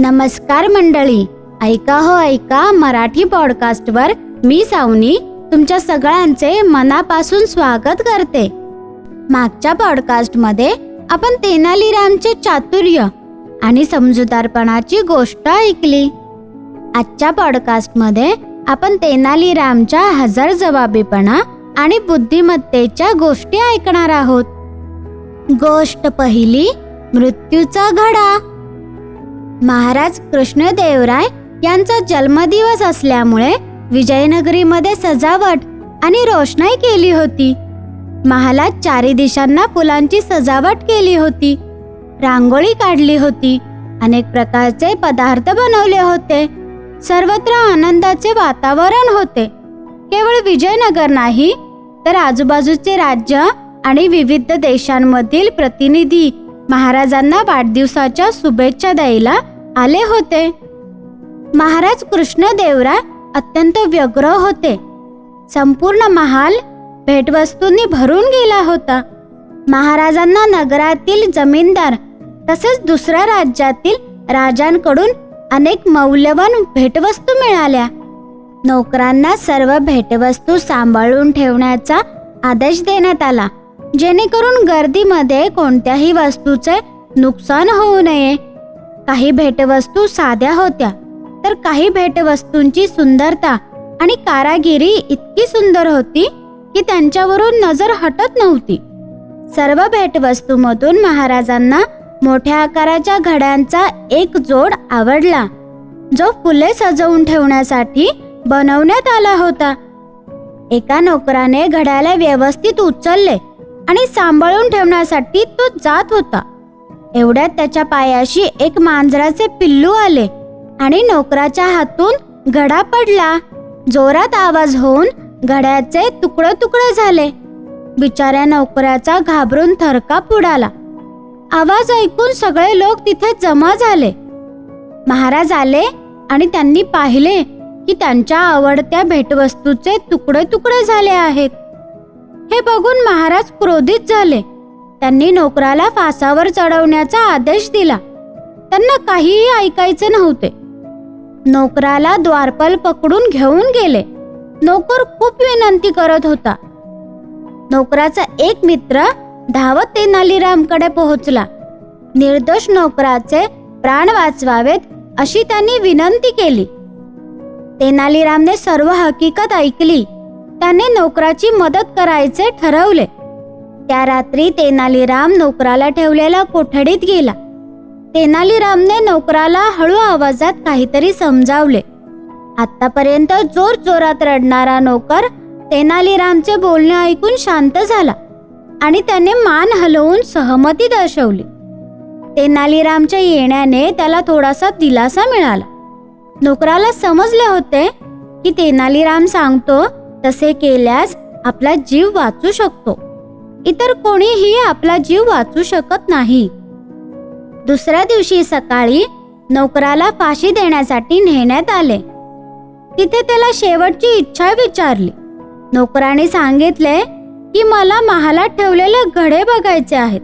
नमस्कार मंडळी. ऐका हो ऐका मराठी पॉडकास्टवर मी सावनी तुमच्या सगळ्यांचे मनापासून स्वागत करते. मागच्या पॉडकास्टमध्ये आपण तेनालीरामचे चातुर्य आणि समजूतदारपणाची गोष्ट ऐकली. आजच्या पॉडकास्टमध्ये आपण तेनालीरामच्या हजर जबाबीपणा आणि बुद्धिमत्तेच्या गोष्टी ऐकणार आहोत. गोष्ट पहिली मृत्यूचा घडा. महाराज कृष्णदेवराय यांचा जन्मदिवस असल्यामुळे विजयनगरीमध्ये सजावट आणि रोषणाई केली होती. महालात चारी दिशांना फुलांची सजावट केली होती. रांगोळी काढली होती. अनेक प्रकारचे पदार्थ बनवले होते. सर्वत्र आनंदाचे वातावरण होते. केवळ विजयनगर नाही तर आजूबाजूचे राज्य आणि विविध देशांमधील प्रतिनिधी महाराजांना वाढदिवसाच्या शुभेच्छा द्यायला आले होते. महाराज कृष्णदेवराय अत्यंत व्यग्र होते. संपूर्ण महाल भेटवस्तूंनी भरून गेला होता. महाराजांना नगरातील जमीनदार तसेच दुसऱ्या राज्यातील राजांकडून अनेक मौल्यवान भेटवस्तू मिळाल्या. नोकरांना सर्व भेटवस्तू सांभाळून ठेवण्याचा आदेश देण्यात आला. जेणेकरून गर्दीमध्ये कोणत्याही वस्तूचे नुकसान होऊ नये. काही भेटवस्तू साध्या होत्या. तर काही भेटवस्तूंची सुंदरता आणि कारागिरी इतकी सुंदर होती की त्यांच्यावरून नजर हटत नव्हती. सर्व भेटवस्तूमधून महाराजांना मोठ्या आकाराच्या घड्यांचा एक जोड आवडला जो फुले सजवून ठेवण्यासाठी बनवण्यात आला होता. एका नोकराने घड्याला व्यवस्थित उचलले आणि सांभाळून ठेवण्यासाठी तो जात होता. एवढ्यात त्याच्या पायाशी एक मांजराचे पिल्लू आले आणि नोकराच्या हातून घडा पडला. जोरात आवाज होऊन घड्याचे तुकडे तुकडे झाले. बिचाऱ्या नोकराचा घाबरून थरकाप उडाला आवाज ऐकून सगळे लोक तिथे जमा झाले. महाराज आले आणि त्यांनी पाहिले की त्यांच्या आवडत्या भेटवस्तूचे तुकडे तुकडे झाले आहेत. हे बघून महाराज क्रोधित झाले. त्यांनी नोकराला फासावर चढवण्याचा आदेश दिला. त्यांना काहीही ऐकायचे नव्हते. नोकराला द्वारपाल पकडून घेऊन गेले. नोकर खूप विनंती करत होता. नोकराचा एक मित्र धावत तेनालीरामकडे पोहोचला. निर्दोष नोकराचे प्राण वाचवावेत अशी त्यांनी विनंती केली. तेनालीरामने सर्व हकीकत ऐकली. त्याने नोकराची मदत करायचे ठरवले. त्या रात्री तेनालीराम नोकराला ठेवलेल्या कोठडीत गेला. तेनालीरामने नोकराला हळू आवाजात काहीतरी समजावले. आतापर्यंत जोर जोरात रडणारा नोकर तेनालीरामचे बोलणे ऐकून शांत झाला आणि त्याने मान हलवून सहमती दर्शवली. तेनालीरामच्या येण्याने त्याला थोडासा दिलासा मिळाला. नोकराला समजले होते की तेनालीराम सांगतो तसे केल्यास आपला जीव वाचू शकतो. इतर कोणीही आपला जीव वाचू शकत नाही. दुसऱ्या दिवशी सकाळी नोकराला फाशी देण्यासाठी नेण्यात आले. तिथे त्याला शेवटची इच्छा विचारली. नोकराने सांगितले की मला महालात ठेवलेले घडे बघायचे आहेत.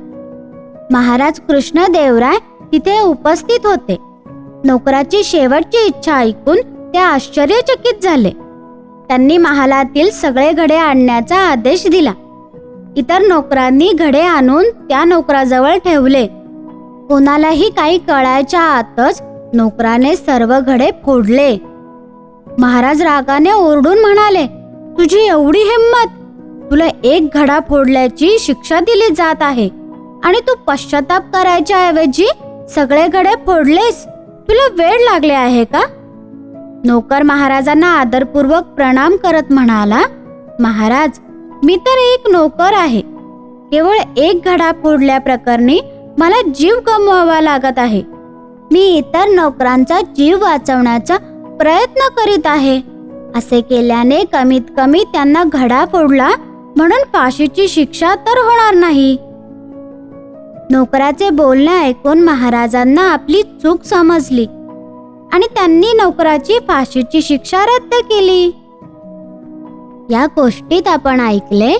महाराज कृष्णदेवराय तिथे उपस्थित होते. नोकराची शेवटची इच्छा ऐकून ते आश्चर्यचकित झाले. त्यांनी महालातील सगळे घडे आणण्याचा आदेश दिला. इतर नोकरांनी घडे आणून त्या नोकराजवळ ठेवले. कोणालाही काही कळायच्या आतच नोकराने सर्व घडे फोडले. महाराज रागाने ओरडून म्हणाले तुझी एवढी हिंमत! तुला एक घडा फोडल्याची शिक्षा दिली जात आहे आणि तू पश्चाताप करायच्या ऐवजी सगळे घडे फोडलेस. तुला वेळ लागले आहे का? नोकर महाराजांना आदरपूर्वक प्रणाम करत म्हणाला महाराज मी तर एक नोकर आहे. केवळ एक घडा फोडल्या प्रकरणी मला जीव गमवावा लागत आहे. मी इतर नोकरांचा जीव वाचवण्याचा प्रयत्न करीत आहे. असे केल्याने कमीत कमी त्यांना घडा फोडला म्हणून फाशीची शिक्षा तर होणार नाही. नोकराचे बोलणे ऐकून महाराजांना आपली चूक समजली आणि त्यांनी नोकराची फाशीची शिक्षा रद्द केली. या गोष्टीत आपण ऐकले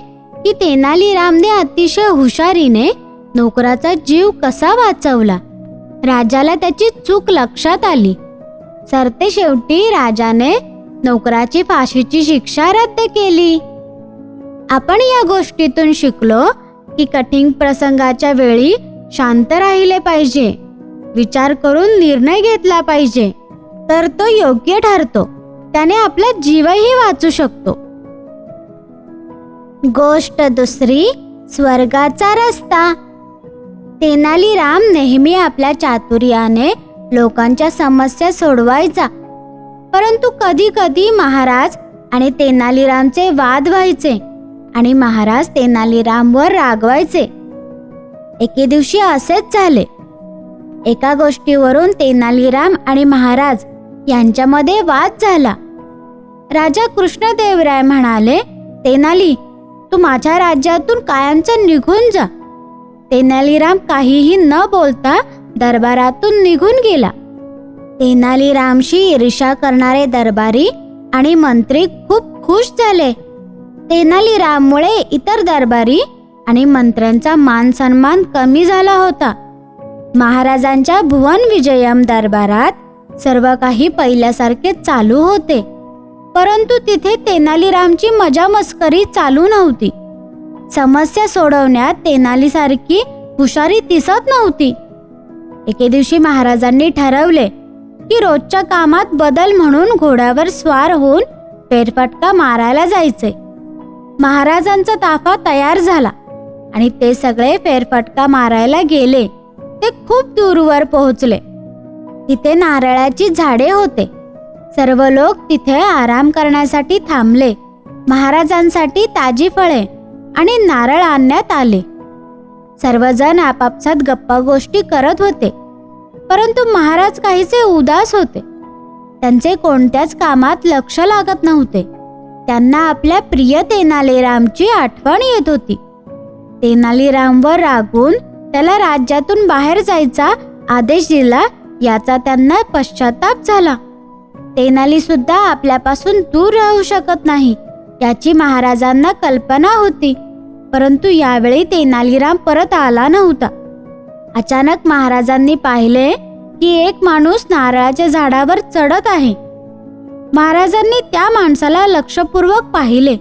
की तेनालीरामने अतिशय हुशारीने नोकराचा जीव कसा वाचवला. राजाला त्याची चूक लक्षात आली. सरते शेवटी राजाने नोकराची फाशीची शिक्षा रद्द केली. आपण या गोष्टीतून शिकलो की कठीण प्रसंगाच्या वेळी शांत राहिले पाहिजे. विचार करून निर्णय घेतला पाहिजे. तर तो योग्य ठरतो. त्याने आपला जीवही वाचू शकतो. गोष्ट दुसरी स्वर्गाचा रस्ता. तेनालीराम नेहमी आपल्या चातुर्याने लोकांच्या समस्या सोडवायचा. परंतु कधी कधी महाराज आणि तेनालीरामचे वाद व्हायचे आणि महाराज तेनालीरामवर रागवायचे. एके दिवशी असेच झाले. एका गोष्टीवरून तेनालीराम आणि महाराज यांच्यामध्ये वाद झाला. राजा कृष्णदेवराय म्हणाले तेनाली तू माझ्या राज्यातून कायमचं निघून जा. तेनालीराम काहीही न बोलता दरबारातून निघून गेला. तेनालीरामशी ईर्षा करणारे दरबारी आणि मंत्री खूप खुश झाले. तेनालीराममुळे इतर दरबारी आणि मंत्र्यांचा मान सन्मान कमी झाला होता. महाराजांच्या भुवन विजयम दरबारात सर्व काही पहिल्यासारखे चालू होते. परंतु तिथे तेनालीरामची मजा मस्करी चालू नव्हती. समस्या सोडवण्यात तेनालीसारखी हुशारी दिसत नव्हती. एके दिवशी महाराजांनी ठरवले की रोजच्या कामात बदल म्हणून घोड्यावर स्वार होऊन फेरफटका मारायला जायचे. महाराजांचा ताफा तयार झाला आणि ते सगळे फेरफटका मारायला गेले. ते खूप दूरवर पोहोचले. तिथे नारळाची झाडे होते. सर्व लोक तिथे आराम करण्यासाठी थांबले. महाराजांसाठी ताजी फळे आणि नारळ आणण्यात आले. सर्वजण आपापसात गप्पा गोष्टी करत होते. परंतु महाराज काहीसे उदास होते. त्यांचे कोणत्याच कामात लक्ष लागत नव्हते. त्यांना आपल्या प्रिय तेनालीरामची आठवण येत होती. तेनालीरामवर रागून त्याला राज्यातून बाहेर जायचा आदेश दिला याचा त्यांना पश्चाताप झाला. तेनाली सुद्धा आपल्यापासून दूर राहू शकत नाही याची महाराजांना कल्पना होती. परंतु यावेळी तेनालीराम परत आला नव्हता. अचानक महाराजांनी पाहिले की एक माणूस नारळाच्या झाडावर चढत आहे. महाराजांनी त्या माणसाला लक्षपूर्वक पाहिले.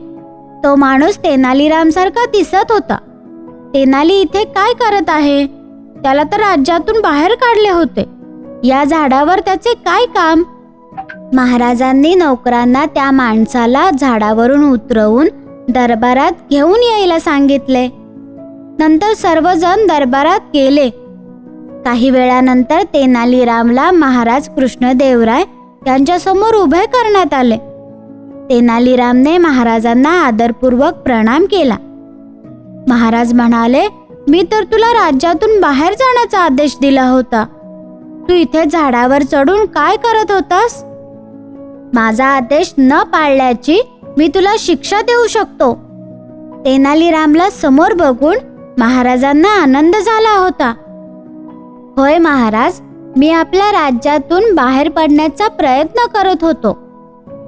तो माणूस तेनालीराम सारखा दिसत होता. तेनाली इथे काय करत आहे? त्याला तर राज्यातून बाहेर काढले होते. या झाडावर त्याचे काय काम? महाराजांनी नोकरांना त्या माणसाला झाडावरून उतरवून दरबारात घेऊन यायला सांगितले. नंतर सर्वजण दरबारात गेले. काही वेळानंतर तेनालीरामला महाराज कृष्णदेवराय यांच्यासमोर उभे करण्यात आले. तेनालीरामने महाराजांना आदरपूर्वक प्रणाम केला. महाराज म्हणाले मी तर तुला राज्यातून बाहेर जाण्याचा आदेश दिला होता. तू इथे झाडावर चढून काय करत होतास? माझा आदेश न पाळल्याची मी तुला शिक्षा देऊ शकतो. तेनालीरामला समोर बघून महाराजांना आनंद झाला होता. होय महाराज मी आपल्या राज्यातून बाहेर पडण्याचा प्रयत्न करत होतो.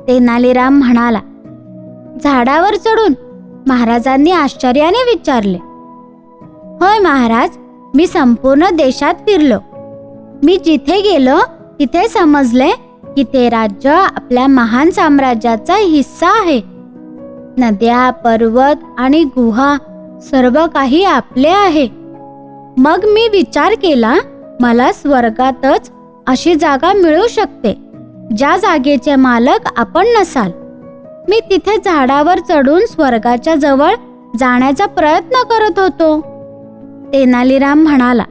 तेनालीराम म्हणाला झाडावर चढून महाराजांनी आश्चर्याने विचारले. होय महाराज मी संपूर्ण देशात फिरलो. मी जिथे गेलो तिथे समजले की ते राज्य आपल्या महान साम्राज्याचा हिस्सा आहे. नद्या पर्वत आणि गुहा सर्व काही आपले आहे. मग मी विचार केला मला स्वर्गातच अशी जागा मिळू शकते ज्या जागेचे मालक आपण नसाल. मी तिथे झाडावर चढून स्वर्गाच्या जवळ जाण्याचा प्रयत्न करत होतो. तेनालीराम म्हणाला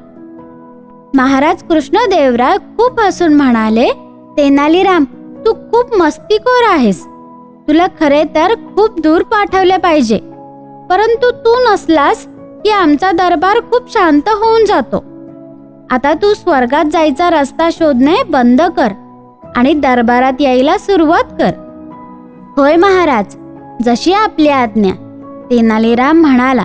महाराज कृष्णदेवराय खूप हसून म्हणाले तेनालीराम तू खूप मस्तीखोर आहेस. तुला खरे तर खूप दूर पाठवले पाहिजे. परंतु तू नसलास की आमचा दरबार खूप शांत होऊन जातो. आता तू स्वर्गात जायचा रस्ता शोधणे बंद कर आणि दरबारात यायला सुरुवात कर. होय महाराज जशी आपली आज्ञा तेनालीराम म्हणाला.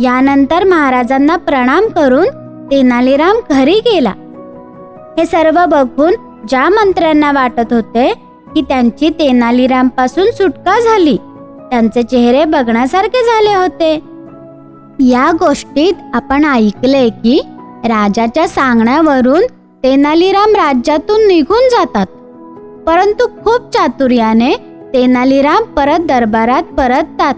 यानंतर महाराजांना प्रणाम करून तेनालीराम घरी गेला. हे सर्व बघून ज्या मंत्र्यांना वाटत होते की त्यांची तेनालीरामपासून सुटका झाली त्यांचे चेहरे बघण्यासारखे झाले होते. या गोष्टीत आपण ऐकले की राजाच्या सांगण्यावरून तेनालीराम राज्यातून निघून जातात. परंतु खूप चातुर्याने तेनालीराम परत दरबारात परततात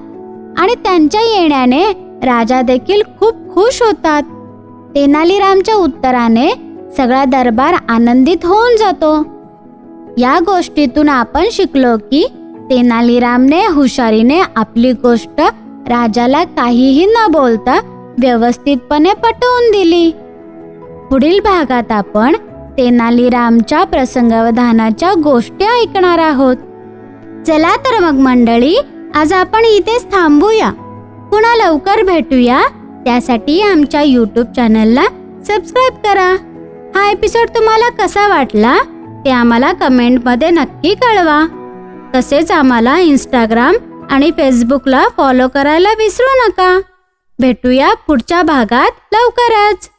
आणि त्यांच्या येण्याने राजा देखील खूप खुश होतात. तेनालीरामच्या उत्तराने सगळा दरबार आनंदित होऊन जातो. या गोष्टीतून आपण शिकलो की तेनालीरामने हुशारीने आपली गोष्ट राजाला काहीही न बोलता व्यवस्थितपणे पटवून दिली. पुढील भागात आपण तेनालीरामच्या प्रसंगावधानाच्या गोष्टी ऐकणार आहोत. चला तर मग मंडळी आज आपण इथेच थांबूया. पुन्हा लवकर भेटूया. त्यासाठी आमच्या यूट्यूब चॅनलला सबस्क्राईब करा. हा एपिसोड तुम्हाला कसा वाटला ते आम्हाला कमेंटमध्ये नक्की कळवा. तसेच आम्हाला इंस्टाग्राम आणि फेसबुकला फॉलो करायला विसरू नका. भेटूया पुढच्या भागात लवकरच.